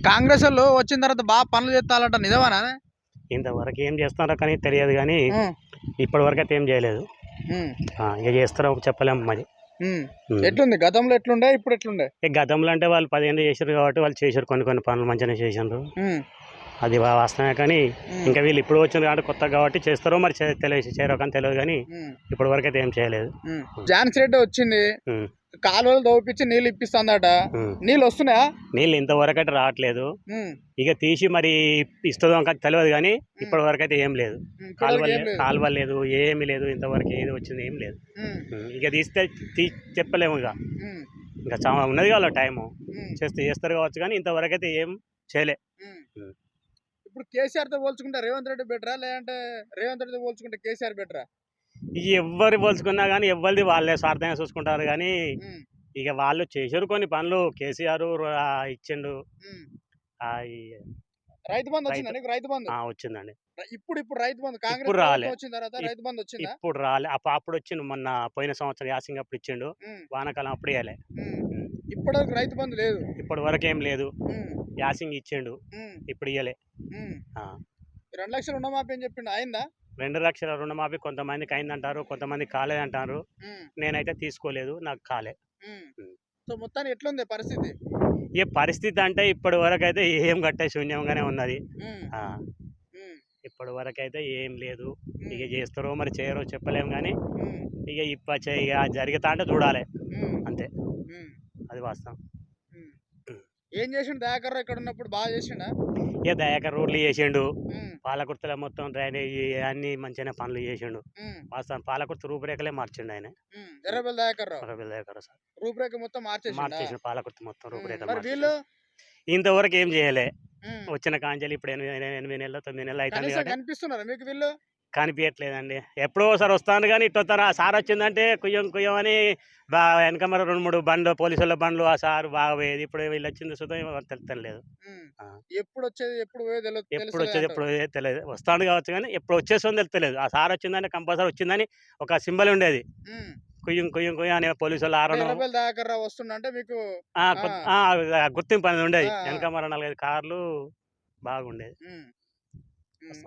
కాంగ్రెస్ వాళ్ళు వచ్చిన తర్వాత బాగా పనులు చేస్తారంట నిజమానా? ఇంతవరకు ఏం చేస్తున్నారో కానీ తెలియదు కానీ ఇప్పటి వరకు అయితే ఏం చేయలేదు. ఇక చేస్తారో చెప్పలేము మరి. ఎట్లుంది? గతంలో ఎట్లుండే? ఇప్పుడు ఎట్లుండే? గతంలో అంటే వాళ్ళు పదిహేను చేశారు కాబట్టి వాళ్ళు చేశారు కొన్ని కొన్ని పనులు మంచిగానే చేసిండ్రు ఉమ్, అది వాస్తవమే కానీ ఇంకా వీళ్ళు ఇప్పుడు వచ్చింది కాబట్టి కొత్త కాబట్టి చేస్తారో మరి తెలియదు చేయరో కానీ తెలియదు కానీ ఇప్పటి వరకు అయితే ఏం చేయలేదు. ఝాన్సీ రెడ్డి వచ్చింది కాలువలు దోపించి నీళ్ళు ఇప్పిస్తుందట. నీళ్ళు వస్తున్నాయా? నీళ్ళు ఇంతవరకు అయితే రావట్లేదు. ఇక తీసి మరి ఇస్తుందో తెలియదు కానీ ఇప్పటి వరకు అయితే ఏం లేదు. కాలువ. కాలువ లేదు ఏమీ లేదు ఇంతవరకు ఏది వచ్చింది ఏం లేదు. ఇక తీస్తే తీ చెప్పలేము ఇక. ఇంకా చాలా ఉన్నది కావాలి టైము. చేస్తే చేస్తారు కావచ్చు కానీ ఇంతవరకు అయితే ఏం చేయలే. ఇప్పుడు కేసీఆర్తో పోల్చుకుంటే రేవంత్ రెడ్డి బెటరా? లేదంటే రేవంత్ రెడ్డితో పోల్చుకుంటే కేసీఆర్ బెటరా? ఇక ఎవ్వరు పోల్చుకున్నా కానీ ఎవరిది వాళ్ళే స్వార్థంగా చూసుకుంటారు కానీ ఇక వాళ్ళు చేసారు కొన్ని పనులు. కేసీఆర్ ఇచ్చిండు. రైతు బంధు వచ్చిందా రైతు- బంధు? వచ్చిందండి. ఇప్పుడు ఇప్పుడు రైతు బంధు కాంగ్రెస్ రాలే. వచ్చిన తర్వాత రైతు బంధు వచ్చిందా? ఇప్పుడు రాలే. అప్పుడు వచ్చిండు మొన్న పోయిన సంవత్సరం యాసింగ్ అప్పుడు ఇచ్చిండు వానాకాలం అప్పుడు ఇవ్వలే. ఇప్పటివరకు రైతు బంధు లేదు. ఇప్పటి వరకు ఏం లేదు యాసింగ్ ఇచ్చిండు. ఇప్పుడు. ఆ. రెండు లక్షలు రుణమాఫీ అని చెప్పిండు. అయిందా? రెండు లక్షల రుణమాఫీ కొంతమందికి అయిందంటారు కొంతమందికి కాలేదంటారు. ఉమ్, నేనైతే తీసుకోలేదు నాకు కాలే. ఉమ్. ఉమ్. సో మొత్తానికి ఎట్లుంది పరిస్థితి? ఈ పరిస్థితి అంటే ఇప్పటి వరకు అయితే ఏం కట్టే శూన్యంగానే ఉన్నది. ఉమ్, ఆ, ఉమ్, ఇప్పటి వరకు అయితే ఏం లేదు. ఇక చేస్తారో మరి చేయరో చెప్పలేము కానీ ఉమ్, ఇక ఇప్ప చే- ఇక జరుగుతా అంటే చూడాలి. అది వాస్తవం. ఏం చేసిండు దయాకర్ ఇక్కడ ఉన్నప్పుడు బాగా చేసిండా? ఇక దయాకర్ రోడ్లు చేసిండు. పాలకుర్తిలో మొత్తం డ్రైనేజీ అన్ని మంచిగానే పనులు చేసిండు. వాస్తవం. పాలకుర్తి రూపురేఖలే మార్చిండు ఆయన. ఉమ్. ఎర్రబెల్లి దయాకర్ రవి? దయాకర్ సార్. రూపురేఖ మొత్తం మార్చేసిండా? మార్చేసిన పాలకుర్తి మొత్తం మార్చేసిండు. వీళ్ళు? ఇంతవరకు ఏం చేయలే. వచ్చిన కాంచెలు ఇప్పుడు ఎనిమిది ఎనిమిది నెలలు తొమ్మిది నెలలు కాబట్టి కనిపిస్తున్నారా మీకు వీళ్ళు? కనిపించట్లేదండి ఎప్పుడో ఒకసారి వస్తాను కానీ ఇటు వస్తారు ఆ సార్ వచ్చిందంటే కుయ్యం కుయ్యం అని బా వెనక మరి రెండు మూడు బండ్లు పోలీసుల బండ్లు ఆ సార్ బాగా పోయేది. ఇప్పుడు వీళ్ళు వచ్చింది సుతం తెలుస్తలేదు. ఎప్పుడు వచ్చేది ఎప్పుడు పోయేది తెలియదు ఎప్పుడు వచ్చేది ఎప్పుడు తెలియదు వస్తాడు కావచ్చు కానీ ఎప్పుడు వచ్చేస్తుందో తెలుస్తలేదు ఆ సార్ వచ్చిందంటే కంపల్సరీ వచ్చిందని ఒక సింబల్ ఉండేది. కుయ్యం కుయ్యం కుయ్యం అనే పోలీసు వాళ్ళు ఆరను ఎర్రబెల్లి దయాకర్ రావు వస్తుండంటే మీకు గుర్తింపు అనేది ఉండేది. వెనక మరి నాలుగైదు కార్లు బాగుండేది.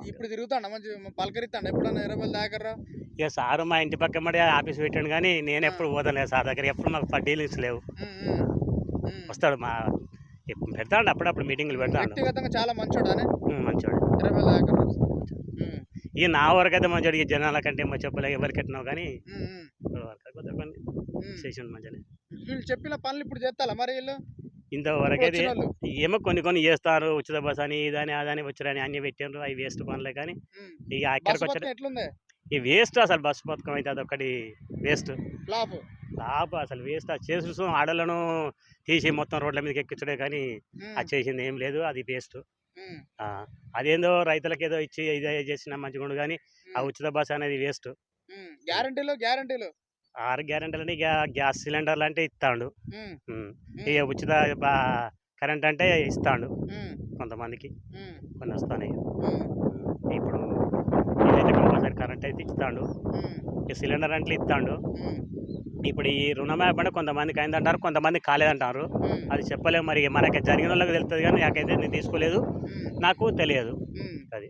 ఇప్పుడు తిరుగుతాండ? మంచి పలకరిస్తాండ? ఎప్పుడన్నా ఎర్రబెల్లి దయాకర్ రావు ఇక సారు మా ఇంటి పక్క మడి ఆఫీస్ పెట్టాడు కానీ నేను ఎప్పుడు పోతాను సార్ దగ్గర ఎప్పుడు మాకు డీలింగ్స్ లేవు. వస్తాడు మా పెడతాడు అప్పుడప్పుడు మీటింగ్లు పెడతాడు. వ్యక్తిగతంగా చాలా మంచోడానే ఉమ్. ఇక నా వరకు అయితే మంచివాడు ఇక జనాల కంటే మా చెప్పలే ఎవరికి ఎట్టినావు కానీ. చేసిండు మంచిగానే వీళ్ళు చెప్పిన పనులు ఇప్పుడు చేస్తారా మరి వీళ్ళు? ఇంతవరకు అయితే వచ్చిన వాళ్ళు? ఏమో కొన్ని కొన్ని చేస్తారు ఉచిత బస్ అని ఇదని అదని వచ్చారని అన్ని పెట్టిండ్రు అవి వేస్ట్ పనులే కానీ. ఇక బస్సు అక్కడికి వచ్చారు ఈ వేస్ట్ అసలు బస్సు పథకం అయితే అదొకటి వేస్ట్ లాభం అసలు వేస్ట్ అది చేసి చూసాం ఆడలను తీసి మొత్తం రోడ్ల మీదకి ఎక్కించడే కానీ. అది చేసింది ఏం లేదు అది వేస్ట్. అదేందో రైతులకు ఏదో ఇచ్చి ఇదే చేసిన మంచిగా ఉండు కానీ ఆ. ఉచిత బస్ అనేది వేస్ట్. గ్యారంటీలు గ్యారంటీలు ఆరు గ్యారెంటీలని ఇక గ్యాస్ సిలిండర్లు అంటే ఇస్తాడు. ఇక ఉచిత కరెంట్ అంటే ఇస్తాడు. కొంతమందికి. కొన్ని వస్తాయి. ఇప్పుడు ఇదైతే కంపల్సరీ కరెంట్ అయితే ఇస్తాడు. ఇక సిలిండర్ అంటే ఇస్తాడు. ఇప్పుడు ఈ రుణమాఫీ అంటే కొంతమందికి అయిందంటారు కొంతమందికి కాలేదంటారు. అది చెప్పలేము మరి మనకి జరిగిన వాళ్ళకి తెలుస్తుంది కానీ నాకైతే నేను తీసుకోలేదు. నాకు తెలియదు. అది